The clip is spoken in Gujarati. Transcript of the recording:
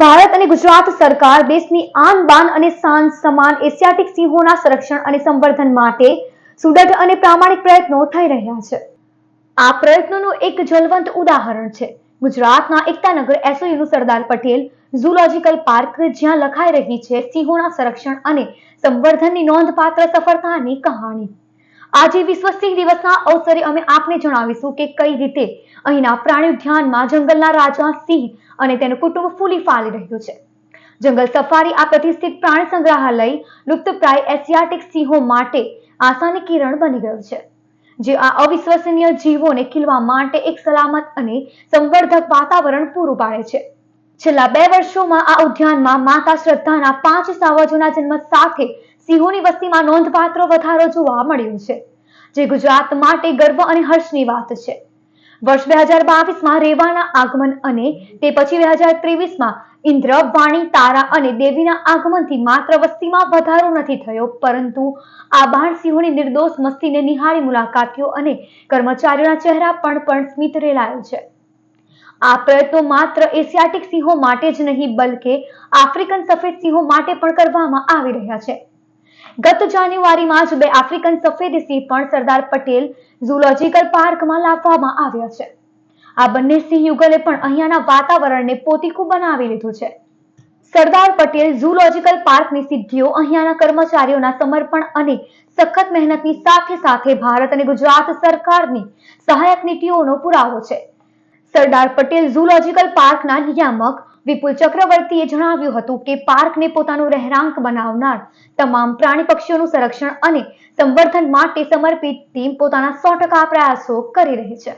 ભારત અને ગુજરાત સરકાર દેશની આન બાન અને શાન સમાન એશિયાટિક સિંહોના સંરક્ષણ અને સંવર્ધન માટે સુદઢ અને પ્રામાણિક પ્રયત્નો થઈ રહ્યા છે. આ પ્રયત્નોનું એક જલવંત ઉદાહરણ છે. ગુજરાતના એકતાનગર એસઓયુનું સરદાર પટેલ ઝુલોજીકલ પાર્ક જ્યાં લખાઈ રહી છે સિંહોના સંરક્ષણ અને સંવર્ધનની નોંધપાત્ર સફળતાની કહાણી. આજે વિશ્વ સિંહ દિવસના અવસરે અમે આપને જણાવીશું કે કઈ રીતે અહીંના પ્રાણી ઉદ્યાનમાં જંગલના રાજા સિંહ અને તેનું કુટુંબ ફૂલી ફાલી રહ્યું છે. જંગલ સફારી આ પ્રતિષ્ઠિત પ્રાણી સંગ્રહાલય લુપ્તપ્રાય એશિયાટિક સિંહો માટે આશાની કિરણ બની ગયું છે. જે આ અવિશ્વસનીય જીવોને ખીલવા માટે એક સલામત અને સંવર્ધક વાતાવરણ પૂરું પાડે છે. છેલ્લા બે વર્ષોમાં આ ઉદ્યાનમાં માતા શ્રદ્ધાના પાંચ સાવજોના જન્મ સાથે સિંહોની વસ્તીમાં નોંધપાત્ર વધારો જોવા મળ્યો છે, જે ગુજરાત માટે ગર્વ અને હર્ષની વાત છે. વર્ષ બે હજાર બાવીસમાં રેવાના આગમન અને તે પછી બે હજાર ત્રેવીસમાં ઇન્દ્ર, વાણી, તારા અને દેવીના આગમનથી માત્ર વસ્તીમાં વધારો નથી થયો, પરંતુ આ બાળ સિંહોની નિર્દોષ મસ્તીને નિહાળી મુલાકાતીઓ અને કર્મચારીઓના ચહેરા પણ પણ સ્મિત રેલાયો છે. આ પ્રયત્નો માત્ર એશિયાટિક સિંહો માટે જ નહીં, બલકે આફ્રિકન સફેદ સિંહો માટે પણ કરવામાં આવી રહ્યા છે. ગત જાન્યુઆરીમાં જ બે આફ્રિકન સફેદ સિંહ પણ સરદાર પટેલ ઝુલોજીકલ પાર્કમાં લાવવામાં આવ્યા છે. આ બંને સિંહ યુગલે પણ અહીંયાના વાતાવરણને પોતીકું બનાવી લીધું છે. સરદાર પટેલ ઝૂલોજિકલ પાર્કની સિદ્ધિઓ અહીંયાના કર્મચારીઓના સમર્પણ અને સખત મહેનતની સાથે સાથે ભારત અને ગુજરાત સરકારની સહાયક નીતિઓનો પુરાવો છે. સરદાર પટેલ ઝૂલોજિકલ પાર્કના નિયામક વિપુલ ચક્રવર્તીએ જણાવ્યું હતું કે પાર્કને પોતાનું રહેણાંક બનાવનાર તમામ પ્રાણી પક્ષીઓનું સંરક્ષણ અને સંવર્ધન માટે સમર્પિત ટીમ પોતાના સો ટકા પ્રયાસો કરી રહી છે.